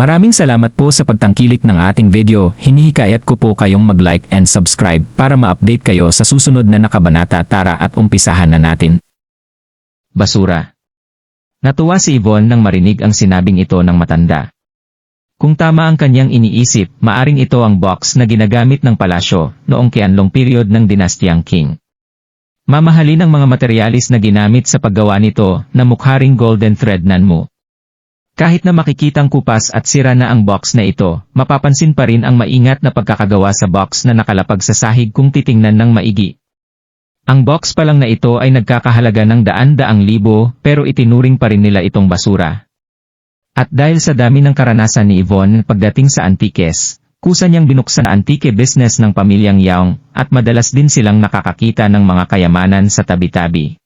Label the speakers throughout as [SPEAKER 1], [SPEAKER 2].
[SPEAKER 1] Maraming salamat po sa pagtangkilik ng ating video. Hinihikayat ko po kayong mag-like and subscribe para ma-update kayo sa susunod na nakabanata tara at umpisahan na natin. Basura. Natuwa si Yvonne nang marinig ang sinabing ito ng matanda. Kung tama ang kanyang iniisip, maaring ito ang box na ginagamit ng palasyo noong kianlong period ng dinastyang King. Mamahalin ang mga materialis na ginamit sa paggawa nito na mukharing golden thread nanmo. Kahit na makikitang kupas at sira na ang box na ito, mapapansin pa rin ang maingat na pagkakagawa sa box na nakalapag sa sahig kung titingnan ng maigi. Ang box pa lang na ito ay nagkakahalaga ng daan-daang libo pero itinuring pa rin nila itong basura. At dahil sa dami ng karanasan ni Yvonne pagdating sa antikes, kusa niyang binuksan ang antike business ng pamilyang Yaong at madalas din silang nakakakita ng mga kayamanan sa tabi-tabi.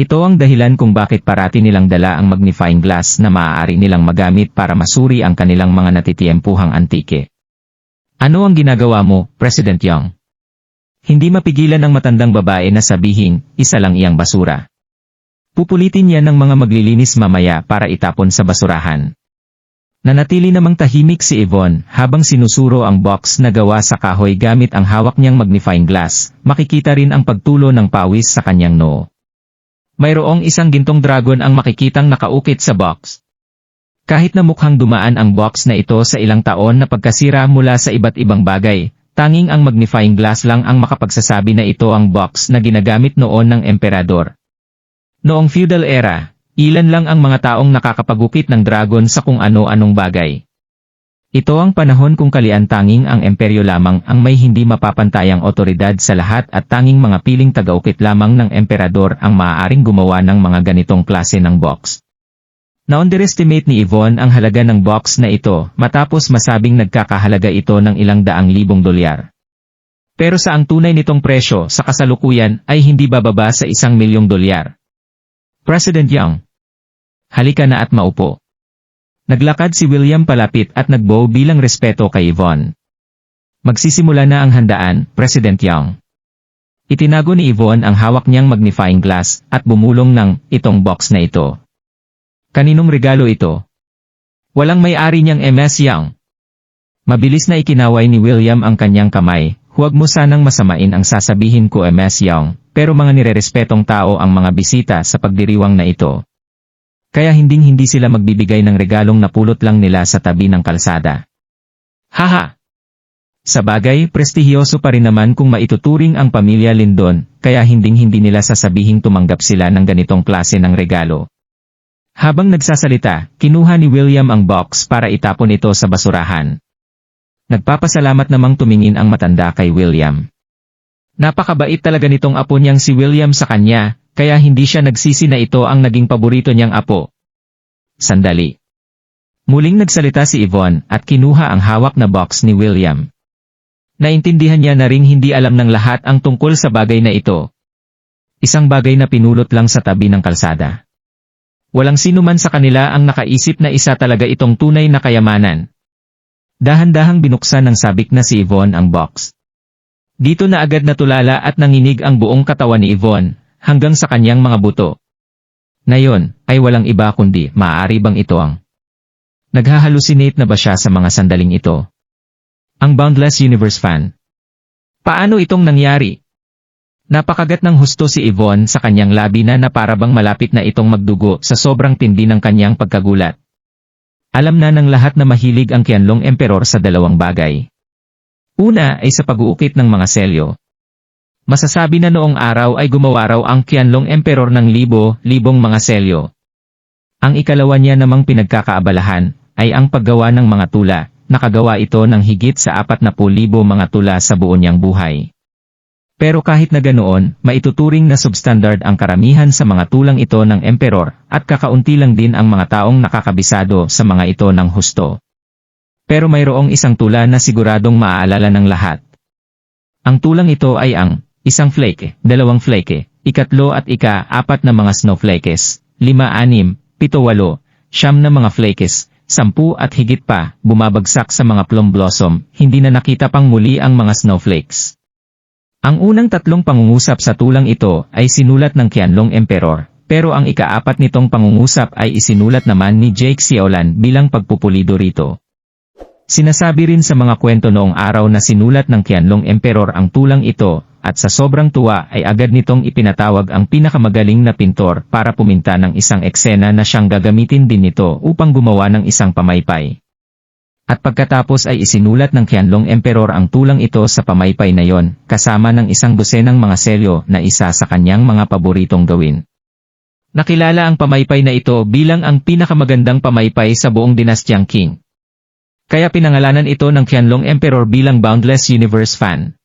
[SPEAKER 1] Ito ang dahilan kung bakit parati nilang dala ang magnifying glass na maaari nilang magamit para masuri ang kanilang mga natitiempuhang antike. Ano ang ginagawa mo, President Young? Hindi mapigilan ng matandang babae na sabihin, isa lang iyang basura. Pupulitin yan ng mga maglilinis mamaya para itapon sa basurahan. Nanatili namang tahimik si Yvonne habang sinusuro ang box na gawa sa kahoy gamit ang hawak niyang magnifying glass, makikita rin ang pagtulo ng pawis sa kanyang noo. Mayroong isang gintong dragon ang makikitang nakaukit sa box. Kahit na mukhang dumaan ang box na ito sa ilang taon na pagkasira mula sa iba't ibang bagay, tanging ang magnifying glass lang ang makapagsasabi na ito ang box na ginagamit noon ng emperador. Noong feudal era, ilan lang ang mga taong nakakapagukit ng dragon sa kung ano-anong bagay. Ito ang panahon kung kalian-tanging ang emperyo lamang ang may hindi mapapantayang otoridad sa lahat at tanging mga piling tagaukit lamang ng emperador ang maaaring gumawa ng mga ganitong klase ng box. Na-underestimate ni Yvonne ang halaga ng box na ito matapos masabing nagkakahalaga ito ng ilang daang libong dolyar. Pero sa ang tunay nitong presyo sa kasalukuyan ay hindi bababa sa isang milyong dolyar. President Young. Halika na at maupo. Naglakad si William palapit at nagbow bilang respeto kay Yvonne. Magsisimula na ang handaan, President Young. Itinago ni Yvonne ang hawak niyang magnifying glass at bumulong ng itong box na ito. Kaninong regalo ito? Walang may-ari niyang MS Young. Mabilis na ikinaway ni William ang kanyang kamay, huwag mo sanang masamain ang sasabihin ko MS Young, pero mga nirerespetong tao ang mga bisita sa pagdiriwang na ito. Kaya hinding-hindi sila magbibigay ng regalong napulot lang nila sa tabi ng kalsada. Haha! Sa bagay, prestihiyoso pa rin naman kung maituturing ang pamilya Lindon, kaya hinding-hindi nila sasabihing tumanggap sila ng ganitong klase ng regalo. Habang nagsasalita, kinuha ni William ang box para itapon ito sa basurahan. Nagpapasalamat namang tumingin ang matanda kay William. Napakabait talaga nitong apo niyang si William sa kanya, kaya hindi siya nagsisi na ito ang naging paborito niyang apo. Sandali. Muling nagsalita si Yvonne at kinuha ang hawak na box ni William. Naintindihan niya na ring hindi alam ng lahat ang tungkol sa bagay na ito. Isang bagay na pinulot lang sa tabi ng kalsada. Walang sino man sa kanila ang nakaisip na isa talaga itong tunay na kayamanan. Dahan-dahang binuksan ng sabik na si Yvonne ang box. Dito na agad natulala at nanginig ang buong katawan ni Yvonne, hanggang sa kanyang mga buto. Ngayon, ay walang iba kundi maaari bang ito ang Naghahalusinate na ba siya sa mga sandaling ito? Ang Boundless Universe fan. Paano itong nangyari? Napakagat ng husto si Yvonne sa kanyang labi na na parabang malapit na itong magdugo sa sobrang tindi ng kanyang pagkagulat. Alam na ng lahat na mahilig ang Qianlong Emperor sa dalawang bagay. Una ay sa pag-uukit ng mga selyo. Masasabi na noong araw ay gumawa raw ang Qianlong Emperor ng libo-libong mga selyo. Ang ikalawa niya namang pinagkakaabalahan ay ang paggawa ng mga tula, nakagawa ito ng higit sa 40,000 mga tula sa buo niyang buhay. Pero kahit na ganoon, maituturing na substandard ang karamihan sa mga tulang ito ng emperor, at kakaunti lang din ang mga taong nakakabisado sa mga ito ng husto. Pero mayroong isang tula na siguradong maaalala ng lahat. Ang tulang ito ay ang isang flake, dalawang flake, ikatlo at ika-apat na mga snowflakes, lima-anim, pito-walo, siyam na mga flakes, sampu at higit pa, bumabagsak sa mga plum blossom, hindi na nakita pang muli ang mga snowflakes. Ang unang tatlong pangungusap sa tulang ito ay sinulat ng Qianlong Emperor, Pero ang ikaapat nitong pangungusap ay isinulat naman ni Jake Siolan bilang pagpupulido rito. Sinasabi rin sa mga kwento noong araw na sinulat ng Qianlong Emperor ang tulang ito, at sa sobrang tuwa ay agad nitong ipinatawag ang pinakamagaling na pintor para puminta ng isang eksena na siyang gagamitin din nito upang gumawa ng isang pamaypay. At pagkatapos ay isinulat ng Qianlong Emperor ang tulang ito sa pamaypay na yon, kasama ng isang dosenang mga selyo na isa sa kanyang mga paboritong gawin. Nakilala ang pamaypay na ito bilang ang pinakamagandang pamaypay sa buong dinastyang Qing. Kaya pinangalanan ito ng Qianlong Emperor bilang Boundless Universe Fan.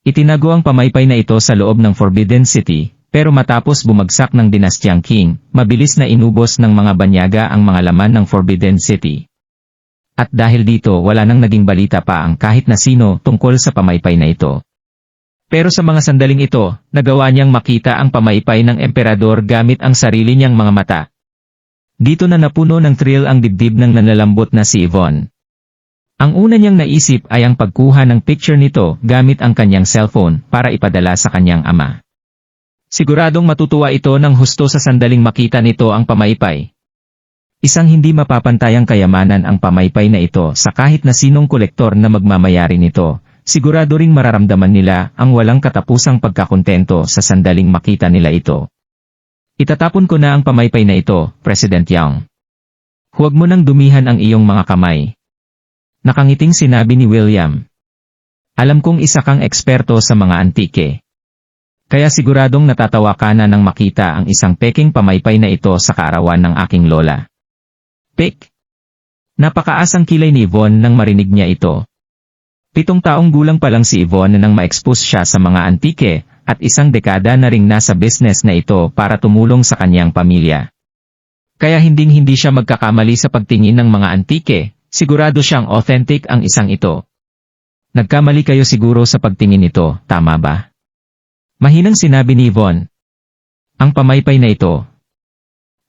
[SPEAKER 1] Itinago ang pamaypay na ito sa loob ng Forbidden City, pero matapos bumagsak ng dinastyang Qing, mabilis na inubos ng mga banyaga ang mga laman ng Forbidden City. At dahil dito wala nang naging balita pa ang kahit na sino tungkol sa pamaypay na ito. Pero sa mga sandaling ito, nagawa niyang makita ang pamaypay ng emperador gamit ang sarili niyang mga mata. Dito na napuno ng thrill ang dibdib ng nanlalambot na si Yvonne. Ang una niyang naisip ay ang pagkuha ng picture nito gamit ang kanyang cellphone para ipadala sa kanyang ama. Siguradong matutuwa ito ng husto sa sandaling makita nito ang pamaypay. Isang hindi mapapantayang kayamanan ang pamaypay na ito sa kahit na sinong kolektor na magmamayari nito, sigurado ring mararamdaman nila ang walang katapusang pagkakontento sa sandaling makita nila ito. Itatapon ko na ang pamaypay na ito, President Young. Huwag mo nang dumihan ang iyong mga kamay. Nakangiting sinabi ni William. Alam kong isa kang eksperto sa mga antike. Kaya siguradong natatawa ka na nang makita ang isang peking pamaypay na ito sa kaarawan ng aking lola. Pek! Napakaasang kilay ni Yvonne nang marinig niya ito. Pitong taong gulang pa lang si Yvonne nang ma-expose siya sa mga antike, at isang dekada na ring nasa business na ito para tumulong sa kanyang pamilya. Kaya hinding-hindi siya magkakamali sa pagtingin ng mga antike, sigurado siyang authentic ang isang ito. Nagkamali kayo siguro sa pagtingin nito, tama ba? Mahinang sinabi ni Yvonne. Ang pamaypay na ito.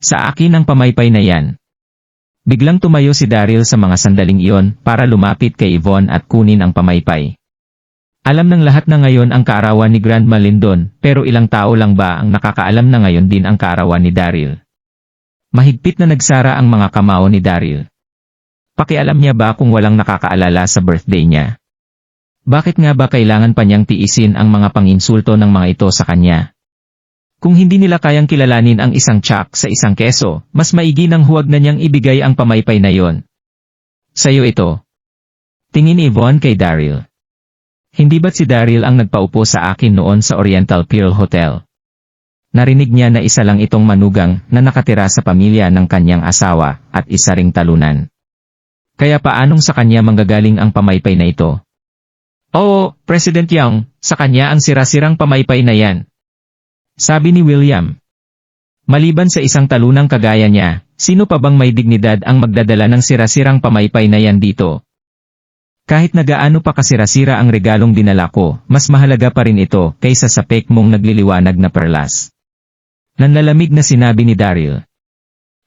[SPEAKER 1] Sa akin ang pamaypay na yan. Biglang tumayo si Daryl sa mga sandaling iyon para lumapit kay Yvonne at kunin ang pamaypay. Alam ng lahat na ngayon ang kaarawan ni Grandma Lindon, pero ilang tao lang ba ang nakakaalam na ngayon din ang kaarawan ni Daryl? Mahigpit na nagsara ang mga kamao ni Daryl. Pakialam niya ba kung walang nakakaalala sa birthday niya? Bakit nga ba kailangan pa niyang tiisin ang mga panginsulto ng mga ito sa kanya? Kung hindi nila kayang kilalanin ang isang tsak sa isang keso, mas maigi nang huwag na niyang ibigay ang pamaypay na yon. Sa'yo ito. Tingin ni Yvonne kay Daryl. Hindi ba't si Daryl ang nagpaupo sa akin noon sa Oriental Pearl Hotel? Narinig niya na isa lang itong manugang na nakatira sa pamilya ng kanyang asawa at isa ring talunan. Kaya paanong sa kanya manggagaling ang pamaypay na ito? Oo, President Young, sa kanya ang sirasirang pamaypay na yan. Sabi ni William. Maliban sa isang talunang kagaya niya, sino pa bang may dignidad ang magdadala ng sirasirang pamaypay na yan dito? Kahit na gaano pa kasirasira ang regalong dinala ko, mas mahalaga pa rin ito kaysa sa pek mong nagliliwanag na perlas. Nanlalamig na sinabi ni Daryl.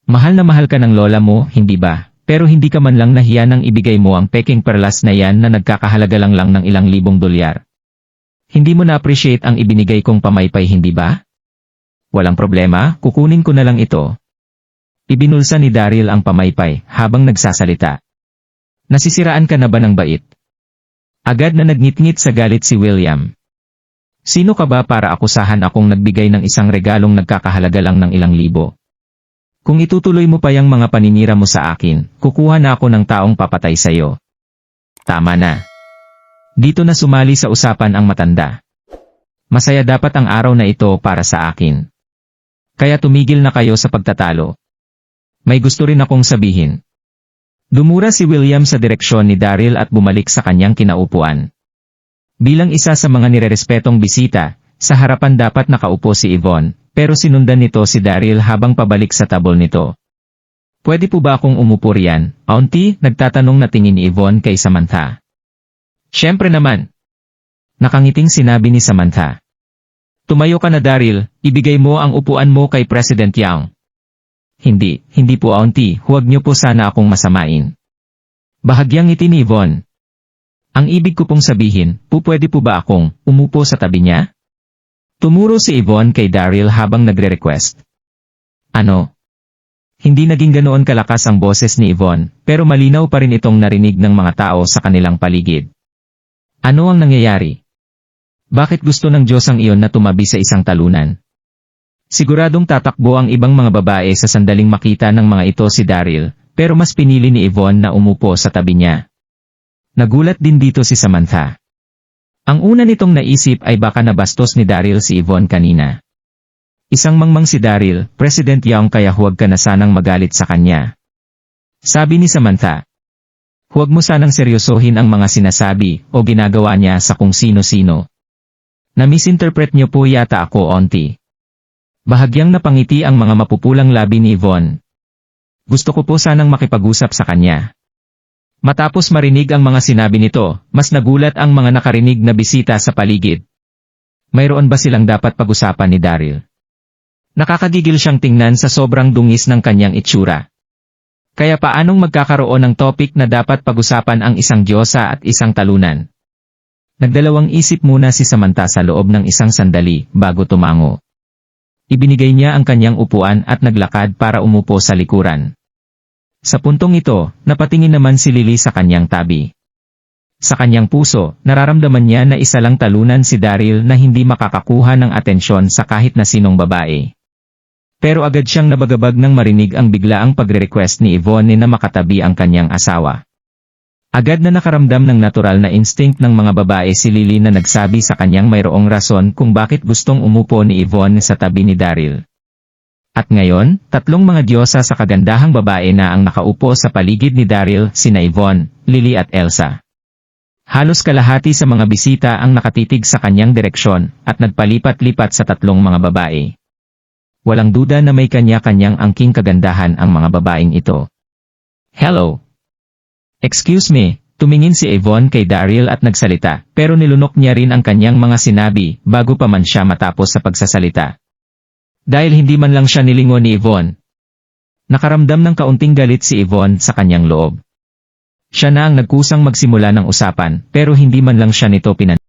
[SPEAKER 1] Mahal na mahal ka ng lola mo, hindi ba? Pero hindi ka man lang nahiya nang ibigay mo ang peking perlas na yan na nagkakahalaga lang lang ng ilang libong dolyar. Hindi mo na-appreciate ang ibinigay kong pamaypay hindi ba? Walang problema, kukunin ko na lang ito. Ibinulsa ni Daryl ang pamaypay habang nagsasalita. Nasisiraan ka na ba ng bait? Agad na nagngit-ngit sa galit si William. Sino ka ba para akusahan akong nagbigay ng isang regalong nagkakahalaga lang ng ilang libo? Kung itutuloy mo pa yung mga paninira mo sa akin, kukuha na ako ng taong papatay sa'yo. Tama na. Dito na sumali sa usapan ang matanda. Masaya dapat ang araw na ito para sa akin. Kaya tumigil na kayo sa pagtatalo. May gusto rin akong sabihin. Dumura si William sa direksyon ni Daryl at bumalik sa kanyang kinaupuan. Bilang isa sa mga nirerespetong bisita, sa harapan dapat nakaupo si Yvonne, pero sinundan nito si Daryl habang pabalik sa tabol nito. Pwede po ba akong umupo riyan? Auntie, nagtatanong na tingin ni Yvonne kay Samantha. Siyempre naman. Nakangiting sinabi ni Samantha. Tumayo ka na Daryl, ibigay mo ang upuan mo kay President Young. Hindi, hindi po auntie, huwag niyo po sana akong masamain. Bahagyang ngiti ni Yvonne. Ang ibig ko pong sabihin, po po ba akong umupo sa tabi niya? Tumuro si Yvonne kay Daryl habang nagre-request. Ano? Hindi naging ganoon kalakas ang boses ni Yvonne, pero malinaw pa rin itong narinig ng mga tao sa kanilang paligid. Ano ang nangyayari? Bakit gusto ng Diyos ang iyon na tumabi sa isang talunan? Siguradong tatakbo ang ibang mga babae sa sandaling makita ng mga ito si Daryl, pero mas pinili ni Yvonne na umupo sa tabi niya. Nagulat din dito si Samantha. Ang una nitong naisip ay baka nabastos ni Daryl si Yvonne kanina. Isang mangmang si Daryl, President Young kaya huwag ka na sanang magalit sa kanya. Sabi ni Samantha. Huwag mo sanang seryosohin ang mga sinasabi o ginagawa niya sa kung sino-sino. Na-misinterpret niyo po yata ako onti. Bahagyang napangiti ang mga mapupulang labi ni Yvonne. Gusto ko po sanang makipag-usap sa kanya. Matapos marinig ang mga sinabi nito, mas nagulat ang mga nakarinig na bisita sa paligid. Mayroon ba silang dapat pag-usapan ni Daryl? Nakakagigil siyang tingnan sa sobrang dungis ng kanyang itsura. Kaya paanong magkakaroon ng topic na dapat pag-usapan ang isang diyosa at isang talunan? Nagdalawang isip muna si Samantha sa loob ng isang sandali bago tumango. Ibinigay niya ang kanyang upuan at naglakad para umupo sa likuran. Sa puntong ito, napatingin naman si Lily sa kanyang tabi. Sa kanyang puso, nararamdaman niya na isa lang talunan si Daryl na hindi makakakuha ng atensyon sa kahit na sinong babae. Pero agad siyang nabagabag nang marinig ang biglaang pagre-request ni Yvonne na makatabi ang kanyang asawa. Agad na nakaramdam ng natural na instinct ng mga babae si Lily na nagsabi sa kanyang mayroong rason kung bakit gustong umupo ni Yvonne sa tabi ni Daryl. At ngayon, tatlong mga diyosa sa kagandahang babae na ang nakaupo sa paligid ni Daryl, sina Yvonne, Lily at Elsa. Halos kalahati sa mga bisita ang nakatitig sa kanyang direksyon at nagpalipat-lipat sa tatlong mga babae. Walang duda na may kanya-kanyang angking kagandahan ang mga babaeng ito. Hello! Excuse me, tumingin si Yvonne kay Daryl at nagsalita, pero nilunok niya rin ang kanyang mga sinabi bago pa man siya matapos sa pagsasalita. Dahil hindi man lang siya nilingon ni Yvonne. Nakaramdam ng kaunting galit si Yvonne sa kanyang loob. Siya na ang nagkusang magsimula ng usapan pero hindi man lang siya nito pinan